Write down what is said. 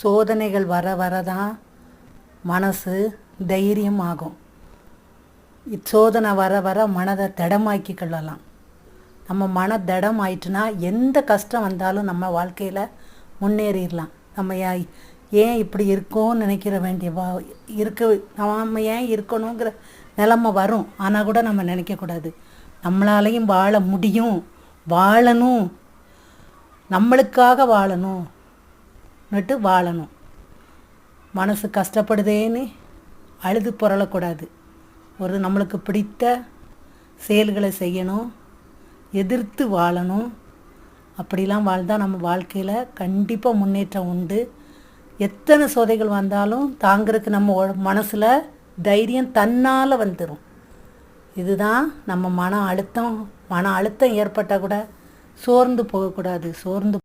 சோதனைகள் வர வர தான் மனசு தைரியம் ஆகும். இச்சோதனை வர வர மனதை திடமாக்கி கொள்ளலாம். நம்ம மன திடம் ஆயிட்டுனா எந்த கஷ்டம் வந்தாலும் நம்ம வாழ்க்கையில் முன்னேறிடலாம். நம்ம ஏன் இப்படி இருக்கோம்னு நினைக்கிற வேண்டிய வா இருக்க நம்ம ஏன் இருக்கணுங்கிற நிலமை வரும். ஆனால் கூட நம்ம நினைக்கக்கூடாது. நம்மளாலையும் வாழ முடியும். வாழணும். நம்மளுக்காக வாழணும். நட்டு வாழணும். மனசு கஷ்டப்படுதேன்னு அழுது புரளக்கூடாது. ஒரு நம்மளுக்கு பிடித்த செயல்களை செய்யணும். எதிர்த்து வாழணும். அப்படிலாம் வாழ்ந்தால் நம்ம வாழ்க்கையில் கண்டிப்பாக முன்னேற்றம் உண்டு. எத்தனை சோதைகள் வந்தாலும் தாங்கிறதுக்கு நம்ம மனசில் தைரியம் தன்னால் வந்துடும் இதுதான் நம்ம மன அழுத்தம். மன அழுத்தம் ஏற்பட்டால் கூட சோர்ந்து போகக்கூடாது. சோர்ந்து